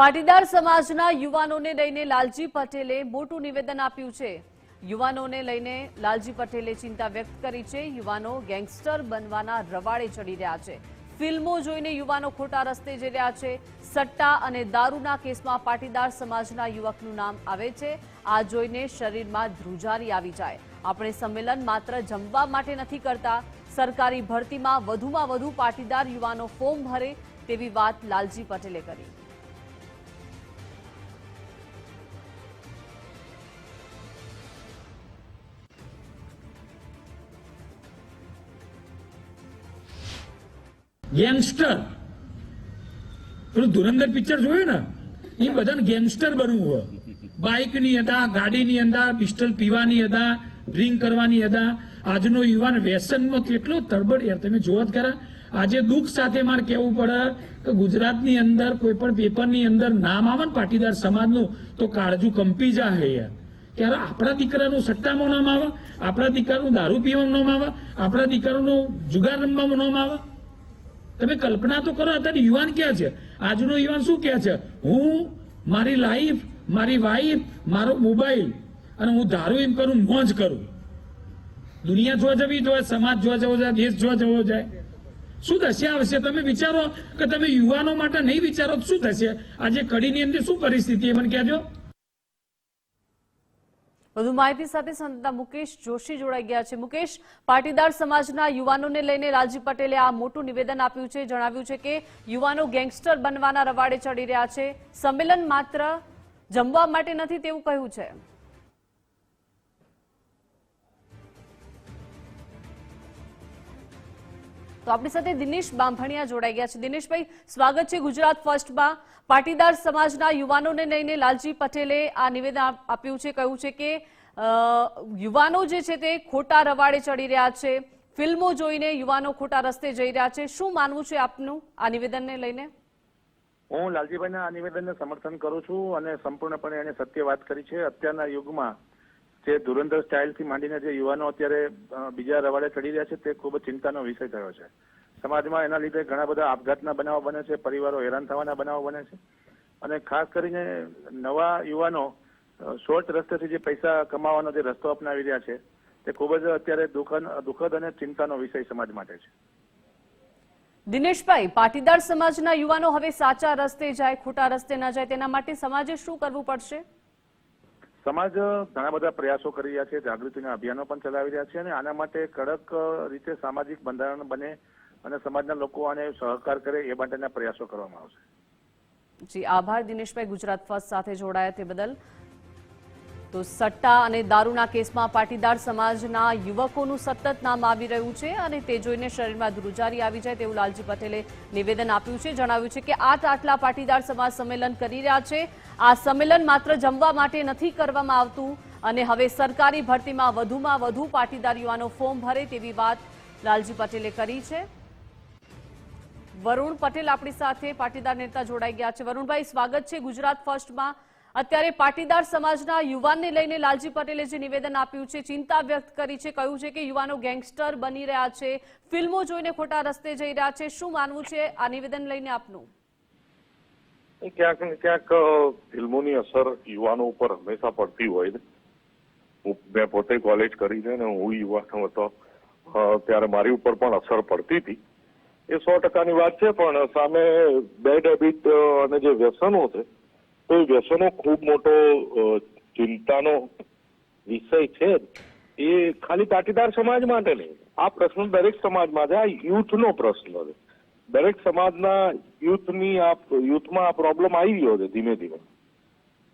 પાટીદાર સમાજના યુવાનોને લઈને લાલજી પટેલે મોટું નિવેદન આપ્યું છે. યુવાનોને લઈને લાલજી પટેલે ચિંતા વ્યક્ત કરી છે. યુવાનો ગેંગસ્ટર બનવાના રવાડે ચડી રહ્યા છે. ફિલ્મો જોઈને યુવાનો ખોટા રસ્તે જઈ રહ્યા છે. સટ્ટા અને દારૂના કેસમાં પાટીદાર સમાજના યુવકનું નામ આવે છે. આ જોઈને શરીરમાં ધ્રુજારી આવી જાય. આપણે સંમેલન માત્ર જમવા માટે નથી કરતા. સરકારી ભરતીમાં વધુમાં વધુ પાટીદાર યુવાનો ફોર્મ ભરે તેવી વાત લાલજી પટેલે કરી. ગેંગસ્ટર. પેલું ધુરંધર પિક્ચર જોયું ને? એ બધાને ગેંગસ્ટર બનવું હોય. બાઇકની હતા ગાડીની અંદર, પિસ્ટલ પીવાની હતા ડ્રિંક કરવાની હતા આજનો યુવાન વ્યસનમાં કેટલો તરબડ યાર, તમે જોવા જ ખરા. આજે દુઃખ સાથે મારે કહેવું પડે કે ગુજરાતની અંદર કોઈ પણ પેપરની અંદર નામ આવે ને પાટીદાર સમાજનું, તો કાળજું કંપી જાય યાર. ત્યારે આપણા દીકરાનું સટ્ટામાં નામ આવે, આપણા દીકરાનું દારૂ પીવાનું નામ આવે, આપણા દીકરાનું જુગાર રમવાનું નામ આવે. તમે કલ્પના તો કરો, અત્યારે યુવાન ક્યાં છે? આજનો યુવાન શું કહે છે? હું, મારી લાઈફ, મારી વાઈફ, મારો મોબાઈલ અને હું ધારું એમ કરું મોજ કરું. દુનિયા જોવા જવી જોઈએ સમાજ જોવા જવો જાય દેશ જોવા જવો જાય. શું થશે આવશે તમે વિચારો કે તમે યુવાનો માટે નહીં વિચારો શું થશે? આજે કડીની અંદર શું પરિસ્થિતિ એ મને કહેજો. વધુ માહિતી સાથે સંવાદદાતા મુકેશ જોશી જોડાઈ ગયા છે. મુકેશ, પાટીદાર સમાજના યુવાનોને લઈને લાલજી પટેલે આ મોટું નિવેદન આપ્યું છે. જણાવ્યું છે કે યુવાનો ગેંગસ્ટર બનવાના રવાડે ચડી રહ્યા છે. સંમેલન માત્ર જમવા માટે નથી તેવું કહ્યું છે. તો આપણી સાથે દિનેશ બાંભણિયા જોડાઈ ગયા છે. દિનેશભાઈ, સ્વાગત છે ગુજરાત ફર્સ્ટમાં. પાટીદાર સમાજના યુવાનોને લઈને લાલજી પટેલે આ નિવેદન આપ્યું છે, કહ્યું છે કે યુવાનો જે છે તે ખોટા રવાડે ચડી રહ્યા છે. ફિલ્મો જોઈને યુવાનો ખોટા રસ્તે જઈ રહ્યા છે. શું માનવું છે આપનું આ નિવેદનને લઈને? હું લાલજીભાઈના આ નિવેદનને સમર્થન કરું છું અને સંપૂર્ણપણે એને સત્ય વાત કરી છે. અત્યારના યુગમાં જે ધુરંધર સ્ટાઇલથી માંડીને જે યુવાનો અત્યારે બીજા રવાડે ચડી રહ્યા છે, તે ખૂબ જ ચિંતાનો વિષય થયો છે. સમાજમાં એના લીધે ઘણા બધા આપઘાતના બનાવો બને છે, પરિવારો હેરાન થવાના બનાવો બને છે. અને ખાસ કરીને નવા યુવાનો શોર્ટ રસ્તેથી જે પૈસા કમાવાનો જે રસ્તો અપનાવી રહ્યા છે, તે ખૂબ જ અત્યારે દુઃખદ દુઃખદ અને ચિંતાનો વિષય સમાજ માટે છે. દિનેશભાઈ, પાટીદાર સમાજના યુવાનો હવે સાચા રસ્તે જાય, ખોટા રસ્તે ન જાય, તેના માટે સમાજે શું કરવું પડશે? સમાજ ઘણા બધા પ્રયાસો કરી રહ્યા છે, જાગૃતિના અભિયાનો પણ ચલાવી રહ્યા છે અને આના માટે કડક રીતે સામાજિક બંધારણ બને અને સમાજના લોકો આને સહકાર કરે એ માટેના પ્રયાસો કરવામાં આવશે. જી, આભાર. દિનેશભાઈ ગુજરાત ફર્સ્ટ સાથે જોડાયા તે બદલ. તો સટ્ટા અને દારૂના કેસમાં પાટીદાર સમાજના યુવકોનું સતત નામ આવી રહ્યું છે અને તે જોઈને શરીરમાં ધ્રુજારી આવી જાય તેવું લાલજી પટેલે નિવેદન આપ્યું છે. જણાવ્યું છે કે આઠ આટલા પાટીદાર સમાજ સંમેલન કરી રહ્યા છે. આ સંમેલન માત્ર જમવા માટે નથી કરવામાં આવતું અને હવે સરકારી ભરતીમાં વધુમાં વધુ પાટીદાર યુવાનો ફોર્મ ભરે તેવી વાત લાલજી પટેલે કરી છે. વરુણ પટેલ આપણી સાથે પાટીદાર નેતા જોડાઈ ગયા છે. વરુણભાઈ, સ્વાગત છે ગુજરાત ફર્સ્ટમાં. અત્યારે પાટીદાર સમાજના યુવાનને લઈને લાલજી પટેલે જે નિવેદન આપ્યું છે, ચિંતા વ્યક્ત કરી છે, કહ્યું છે કે યુવાનો ગેંગસ્ટર બની રહ્યા છે, ફિલ્મો જોઈને ખોટા રસ્તે જઈ રહ્યા છે. શું માનવું છે આ નિવેદન લઈને આપનું? ક્યાંક ને ક્યાંક ફિલ્મોની અસર યુવાનો ઉપર હંમેશા પડતી હોય ને મેં પોતે કોલેજ કરી છે ને હું યુવાનો હતો ત્યારે મારી ઉપર પણ અસર પડતી હતી. એ સો ટકાની વાત છે, પણ સામે બેડ હેબિટ અને જે વ્યસનો છે, તો એ વ્યસનો ખૂબ મોટો ચિંતાનો વિષય છે એ ખાલી પાટીદાર સમાજ માટે નહીં. આ પ્રશ્ન દરેક સમાજમાં છે આ યુથનો પ્રશ્ન છે. દરેક સમાજના યુથની આ યુથમાં આ પ્રોબ્લેમ આવી રહ્યો છે ધીમે ધીમે.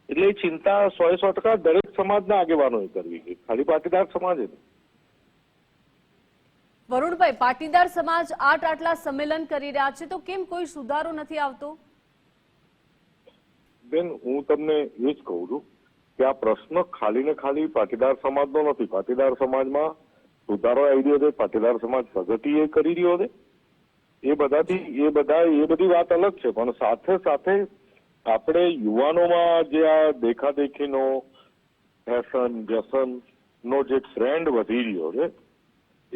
એટલે એ ચિંતા સો સો ટકા દરેક સમાજના આગેવાનોએ કરવી જોઈએ ખાલી પાટીદાર સમાજે નહીં. વરુણભાઈ પાટીદાર સમાજ આઠ આટલા સંમેલન કરી રહ્યા છે તો કેમ કોઈ સુધારો નથી આવતો? બેન હું તમને એ જ કહું છું કે આ પ્રશ્ન ખાલી ને ખાલી પાટીદાર સમાજનો નથી. પાટીદાર સમાજમાં સુધારો આવી રહ્યો છે. પાટીદાર સમાજ પ્રગતિ એ કરી રહ્યો છે. એ બધાથી, એ બધા, એ બધી વાત અલગ છે, પણ સાથે સાથે આપણે યુવાનોમાં જે આ દેખાદેખીનો ફેશન વ્યસન નો જે ટ્રેન્ડ વધી રહ્યો છે,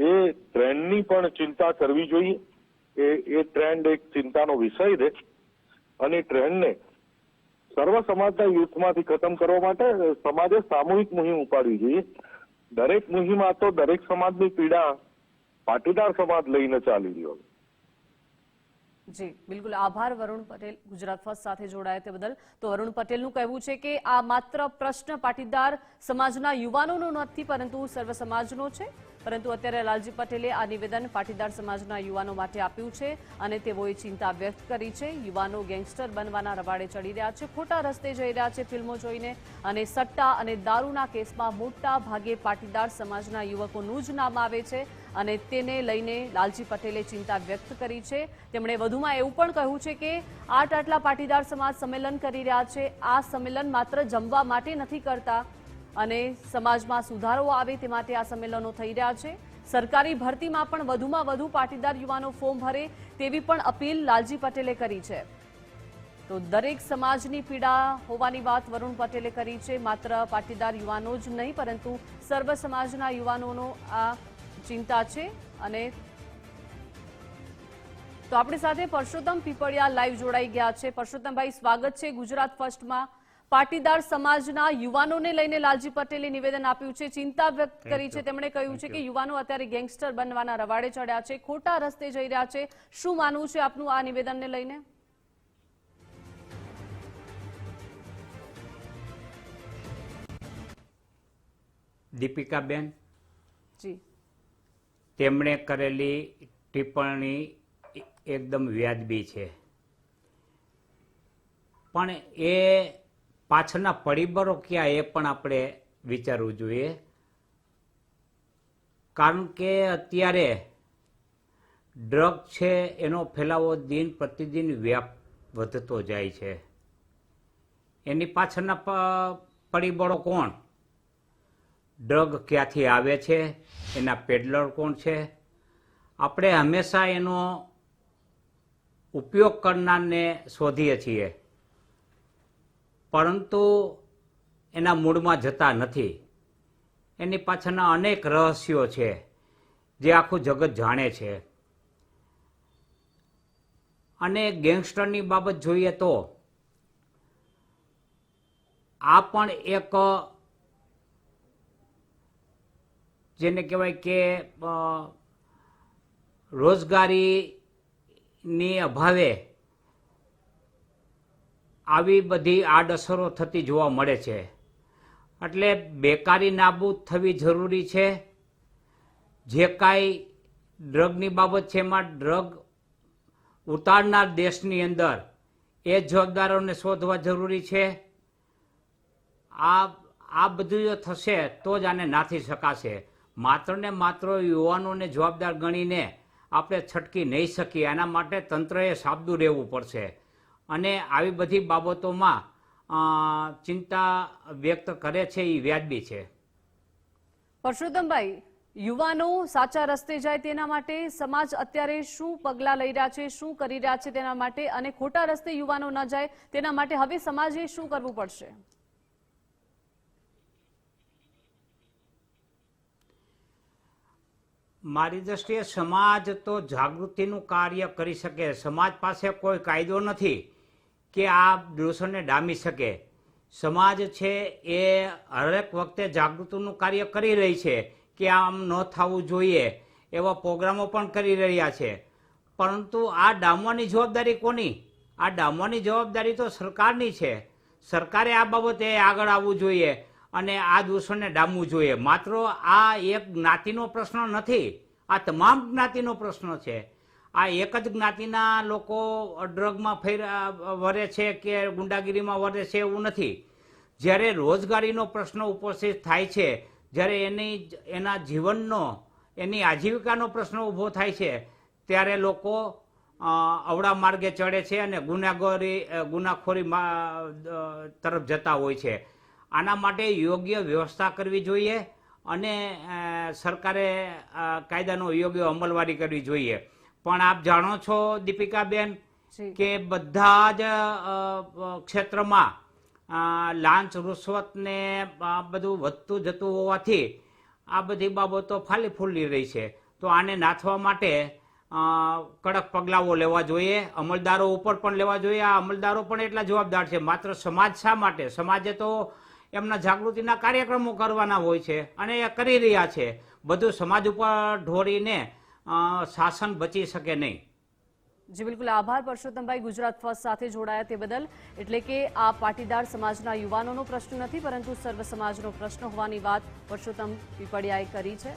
એ ટ્રેન્ડની પણ ચિંતા કરવી જોઈએ. એ એ ટ્રેન્ડ એક ચિંતાનો વિષય છે. અને ટ્રેન્ડને સર્વ સમાજના યુથમાંથી ખતમ કરવા માટે સમાજે સામૂહિક મુહિમ ઉપાડવી જોઈએ. દરેક મુહિમમાં તો દરેક સમાજની પીડા પાટીદાર સમાજ લઈને ચાલી રહ્યો છે. જી, બિલકુલ. આભાર, વરુણ પટેલ, ગુજરાત ફર્સ્ટ સાથે જોડાયા તે બદલ. તો વરુણ પટેલનું કહેવું છે કે આ માત્ર પ્રશ્ન પાટીદાર સમાજના યુવાનોનો નથી, પરંતુ સર્વ સમાજનો છે. પરંતુ અત્યારે લાલજી પટેલે આ નિવેદન પાટીદાર સમાજના યુવાનો માટે આપ્યું છે અને તેઓએ ચિંતા વ્યક્ત કરી છે. યુવાનો ગેંગસ્ટર બનવાના રવાડે ચડી રહ્યા છે, ખોટા રસ્તે જઈ રહ્યા છે ફિલ્મો જોઈને અને સટ્ટા અને દારૂના કેસમાં મોટા ભાગે પાટીદાર સમાજના યુવકોનું જ નામ આવે છે અને તેને લઈને લાલજી પટેલે ચિંતા વ્યક્ત કરી છે. તેમણે વધુમાં એવું પણ કહ્યું છે કે આટ આટલા પાટીદાર સમાજ સંમેલન કરી રહ્યા છે. આ સંમેલન માત્ર જમવા માટે નથી કરતા અને સમાજમાં સુધારો આવે તે માટે આ સંમેલનો થઈ રહ્યા છે. સરકારી ભરતીમાં પણ વધુમાં વધુ પાટીદાર યુવાનો ફોર્મ ભરે તેવી પણ અપીલ લાલજી પટેલે કરી છે. તો દરેક સમાજની પીડા હોવાની વાત વરુણ પટેલે કરી છે. માત્ર પાટીદાર યુવાનો જ નહીં, પરંતુ સર્વ સમાજના યુવાનોનો આ ચિંતા છે અને તો આપણી સાથે પરસોત્તમ પીપળિયા લાઈવ જોડાઈ ગયા છે. પરસોત્તમભાઈ, સ્વાગત છે ગુજરાત ફર્સ્ટમાં પાટીદાર સમાજના યુવાનોને લઈને લાલજી પટેલે નિવેદન આપ્યું છે. ચિંતા વ્યક્ત કરી છે. તેમણે કહ્યું છે કે યુવાનો અત્યારે ગેંગસ્ટર બનવાના રવાડે ચડ્યા છે. ખોટા રસ્તે જઈ રહ્યા છે. શું માનવું છે આપનું આ નિવેદનને લઈને? દીપિકાબેન જી. તેમણે કરેલી ટિપ્પણી એકદમ વ્યાજબી છે. પણ એ પાછળના પરિબળો ક્યાં એ પણ આપણે વિચારવું જોઈએ. કારણ કે અત્યારે ડ્રગ છે, એનો ફેલાવો દિન પ્રતિદિન વ્યાપ વધતો જાય છે. એની પાછળના પરિબળો કોણ? ડ્રગ ક્યાંથી આવે છે? એના પેડલર કોણ છે? આપણે હંમેશા એનો ઉપયોગ કરનારને શોધીએ છીએ. પરંતુ એના મૂળમાં જતા નથી. એની પાછળના અનેક રહસ્યો છે, જે આખું જગત જાણે છે. અને ગેંગસ્ટરની બાબત જોઈએ તો, આ પણ એક, જેને કહેવાય કે રોજગારીની અભાવે આવી બધી આડઅસરો થતી જોવા મળે છે. એટલે બેકારી નાબૂદ થવી જરૂરી છે. જે કાંઈ ડ્રગની બાબત છે એમાં ડ્રગ ઉતારનાર દેશની અંદર એ જવાબદારોને શોધવા જરૂરી છે. આ આ બધું થશે તો જ આને નાથી શકાશે. માત્ર ને માત્ર યુવાનોને જવાબદાર ગણીને આપણે છટકી નહીં શકીએ. એના માટે તંત્રએ સાબદું રહેવું પડશે. અને આવી બધી બાબતોમાં ચિંતા વ્યક્ત કરે છે એ વ્યાજબી છે. પરસોત્તમભાઈ યુવાનો સાચા રસ્તે જાય તેના માટે સમાજ અત્યારે શું પગલાં લઈ રહ્યા છે શું કરી રહ્યા છે તેના માટે અને ખોટા રસ્તે યુવાનો ન જાય તેના માટે હવે સમાજે શું કરવું પડશે? મારી દ્રષ્ટિએ સમાજ તો જાગૃતિનું કાર્ય કરી શકે. સમાજ પાસે કોઈ કાયદો નથી. કે આ દોષોને ડામી શકે. સમાજ છે એ હરેક વખતે જાગૃતિનું કાર્ય કરી રહી છે કે આમ ન થવું જોઈએ એવા પ્રોગ્રામો પણ કરી રહ્યા છે. પરંતુ આ ડામવાની જવાબદારી કોની? આ ડામવાની જવાબદારી તો સરકારની છે. સરકારે આ બાબતે આગળ આવવું જોઈએ અને આ દૂષણને ડામવું જોઈએ. માત્ર આ એક જ્ઞાતિનો પ્રશ્ન નથી, આ તમામ જ્ઞાતિનો પ્રશ્ન છે. આ એક જ જ્ઞાતિના લોકો ડ્રગમાં ફેર વરે છે કે ગુંડાગીરીમાં વરે છે એવું નથી. જ્યારે રોજગારીનો પ્રશ્ન ઉપસ્થિત થાય છે, જ્યારે એની એના જીવનનો, એની આજીવિકાનો પ્રશ્ન ઊભો થાય છે, ત્યારે લોકો અવળા માર્ગે ચડે છે અને ગુનાગોરી ગુનાખોરી તરફ જતા હોય છે. આના માટે યોગ્ય વ્યવસ્થા કરવી જોઈએ અને સરકારે કાયદાનો યોગ્ય અમલવારી કરવી જોઈએ. પણ આપ જાણો છો દીપિકાબેન કે બધા જ ક્ષેત્રમાં લાંચ રૂશ્વતને બધું વધતું જતું હોવાથી આ બધી બાબતો ફાલી ફૂલી રહી છે. તો આને નાથવા માટે કડક પગલાઓ લેવા જોઈએ અમલદારો ઉપર પણ લેવા જોઈએ. આ અમલદારો પણ એટલા જવાબદાર છે. માત્ર સમાજ શા માટે? સમાજે તો એમના જાગૃતિના કાર્યક્રમો કરવાના હોય છે અને એ કરી રહ્યા છે. બધું સમાજ ઉપર ઢોળીને શાસન બચી શકે નહીં. જી બિલકુલ, આભાર પરસોત્તમભાઈ. ગુજરાત ફર્સ્ટ સાથે જોડાયા તે બદલ. એટલે કે આ પાટીદાર સમાજના યુવાનોનો પ્રશ્ન નથી, પરંતુ સર્વ સમાજનો પ્રશ્ન હોવાની વાત પરસોત્તમ પીપળિયાએ કરી છે.